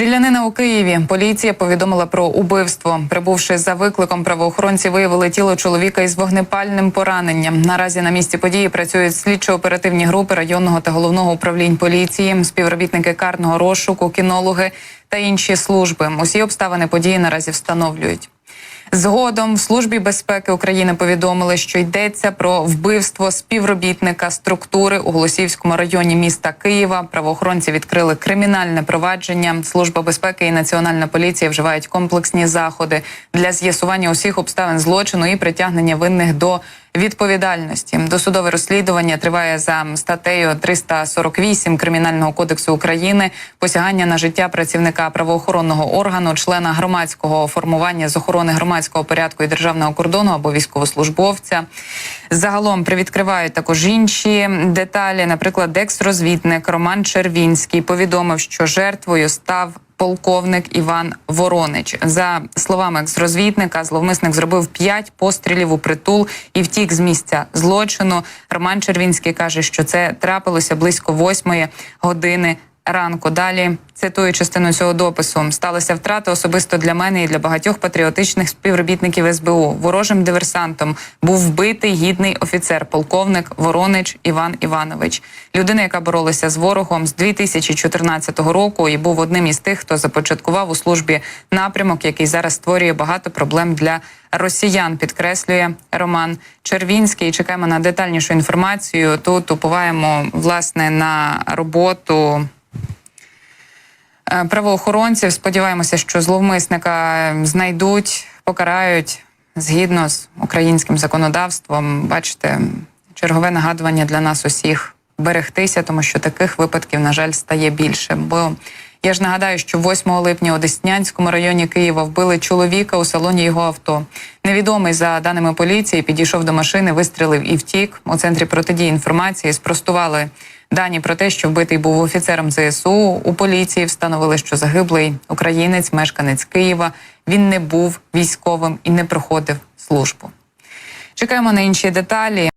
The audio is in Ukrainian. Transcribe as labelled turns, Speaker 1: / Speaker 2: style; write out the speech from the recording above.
Speaker 1: Стрілянина у Києві. Поліція повідомила про убивство. Прибувши за викликом, правоохоронці виявили тіло чоловіка із вогнепальним пораненням. Наразі на місці події працюють слідчо-оперативні групи районного та головного управлінь поліції, співробітники карного розшуку, кінологи та інші служби. Усі обставини події наразі встановлюють. Згодом в службі безпеки України повідомили, що йдеться про вбивство співробітника структури у Голосіївському районі міста Києва. Правоохоронці відкрили кримінальне провадження. Служба безпеки і національна поліція вживають комплексні заходи для з'ясування усіх обставин злочину і притягнення винних до відповідальності. Досудове розслідування триває за статтею 348 кримінального кодексу України. Посягання на життя працівника правоохоронного органу, члена громадського формування з охорони громадського порядку і державного кордону або військовослужбовця. Загалом привідкривають також інші деталі. Наприклад, екс-розвідник Роман Червінський повідомив, що жертвою став полковник Іван Воронич. За словами екс-розвідника, зловмисник зробив п'ять пострілів у притул і втік з місця злочину. Роман Червінський каже, що це трапилося близько восьмої години. Ранку далі цитую частину цього допису. Сталася втрата особисто для мене і для багатьох патріотичних співробітників СБУ. Ворожим диверсантом був вбитий гідний офіцер, полковник Воронич Іван Іванович. Людина, яка боролася з ворогом з 2014 року, і був одним із тих, хто започаткував у службі напрямок, який зараз створює багато проблем для росіян. Підкреслює Роман Червінський. Чекаємо на детальнішу інформацію. Тут уповаємо власне на роботу. Е, правоохоронців. Сподіваємося, що зловмисника знайдуть, покарають згідно з українським законодавством. Бачите, чергове нагадування для нас усіх берегтися, тому що таких випадків, на жаль, стає більше. Бо я ж нагадаю, що 8 липня у Деснянському районі Києва вбили чоловіка у салоні його авто. Невідомий за даними поліції підійшов до машини, вистрілив і втік. У центрі протидії інформації спростували дані про те, що вбитий був офіцером ЗСУ. У поліції встановили, що загиблий українець, мешканець Києва. Він не був військовим і не проходив службу. Чекаємо на інші деталі.